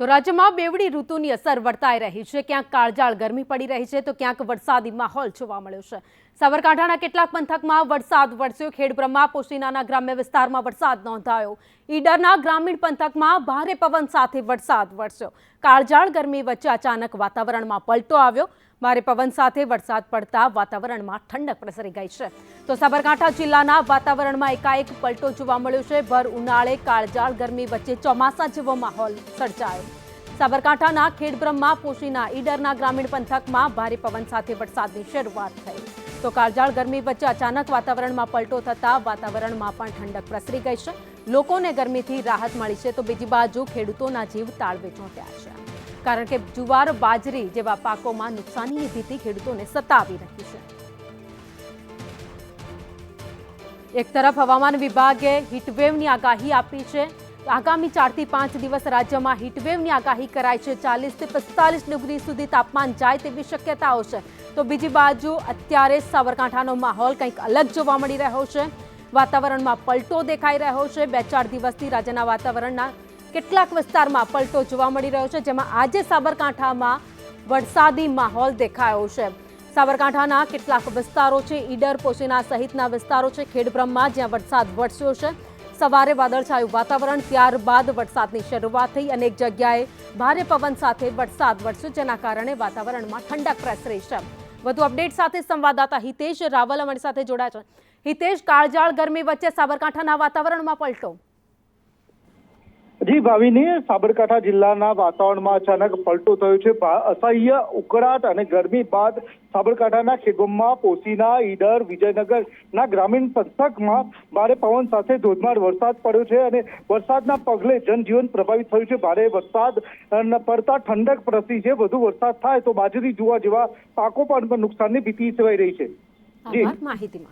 તો રાજ્યમાં બેવડી ઋતુની અસર વર્તાઈ રહી છે. ક્યાંક કાળજાળ ગરમી પડી રહી છે તો ક્યાંક વરસાદી માહોલ જોવા મળ્યો છે. સાબરકાંઠાના કેટલાક પંથકમાં વરસાદ વરસ્યો. ખેડબ્રહ્મા પોશીનાના ગ્રામ્ય વિસ્તારમાં વરસાદ નોંધાયો. ઈડરના ગ્રામીણ પંથકમાં ભારે પવન સાથે વરસાદ વરસ્યો. કાળજાળ ગરમી વચ્ચે અચાનક વાતાવરણમાં પલટો આવ્યો. ભારે પવન સાથે વરસાદ પડતા વાતાવરણમાં ઠંડક પ્રસરી ગઈ છે. તો સાબરકાંઠા જિલ્લાના વાતાવરણમાં એકાએક પલટો જોવા મળ્યો છે. ભર ઉનાળે કાળજાળ ગરમી વચ્ચે ચોમાસા જેવો માહોલ સર્જાયો. સાબરકાંઠાના ખેડબ્રહ્મા પોશીના ઈડરના ગ્રામીણ પંથકમાં ભારે પવન સાથે વરસાદની શરૂઆત થઈ. તો કાળજાળ ગરમી વચ્ચે અચાનક વાતાવરણમાં પલટો થતાં વાતાવરણમાં પણ ઠંડક પ્રસરી ગઈ છે. લોકોને ગરમીથી રાહત મળી છે તો બીજી બાજુ ખેડૂતોના જીવ તાળવે ચોંટ્યા છે. કારણ કે જુવાર, બાજરી જેવા પાકોમાં નુકસાનીની ભીતિ ખેડૂતોને સતાવી રહી છે. એક તરફ હવામાન વિભાગે હીટવેવની આગાહી આપી છે. આગામી ચારથી પાંચ દિવસ રાજ્યમાં હીટવેવની આગાહી કરાય છે. ચાલીસથી પિસ્તાલીસ ડિગ્રી સુધી તાપમાન જાય તેવી શક્યતાઓ છે. તો બીજી બાજુ અત્યારે સાબરકાંઠાનો માહોલ કંઈક અલગ જોવા મળી રહ્યો છે. વાતાવરણમાં પલટો દેખાઈ રહ્યો છે. બે ચાર દિવસથી રાજ્યના વાતાવરણના કેટલાક વિસ્તારમાં પલટો જોવા મળી રહ્યો છે, જેમાં આજે સાબરકાંઠામાં વરસાદી માહોલ દેખાયો છે. સાબરકાંઠાના કેટલાક વિસ્તારો છે, ઈડર, પોશીના સહિતના વિસ્તારો છે, ખેડબ્રહ્મા, જ્યાં વરસાદ વરસ્યો છે. સવારે વાદળછાયું વાતાવરણ, ત્યારબાદ વરસાદની શરૂઆત થઈ. અનેક જગ્યાએ ભારે પવન સાથે વરસાદ વરસ્યો, જેના કારણે વાતાવરણમાં ઠંડક પ્રસરી છે. વધુ અપડેટ સાથે સંવાદદાતા હિતેશ રાવલ અમારી સાથે જોડાયા છે. હિતેશ, કાળજાળ ગરમી વચ્ચે સાબરકાંઠાના વાતાવરણમાં પલટો? જી, ભાવિની સાબરકાંઠા જિલ્લાના વાતાવરણમાં અચાનક પલટો થયો છે. અસહ્ય ઉકળાટ અને ગરમી બાદ સાબરકાંઠાના ખેગોમમાં પોસીના ઈડર વિજયનગરના ગ્રામીણ પંથકમાં ભારે પવન સાથે ધોધમાર વરસાદ પડ્યો છે અને વરસાદના પગલે જનજીવન પ્રભાવિત થયું છે. ભારે વરસાદ પડતા ઠંડક પ્રસરી છે. વધુ વરસાદ થાય તો બાજરી જુવા જેવા પાકો પણ નુકસાનની ભીતિ સેવાઈ રહી છે. જી માહિતી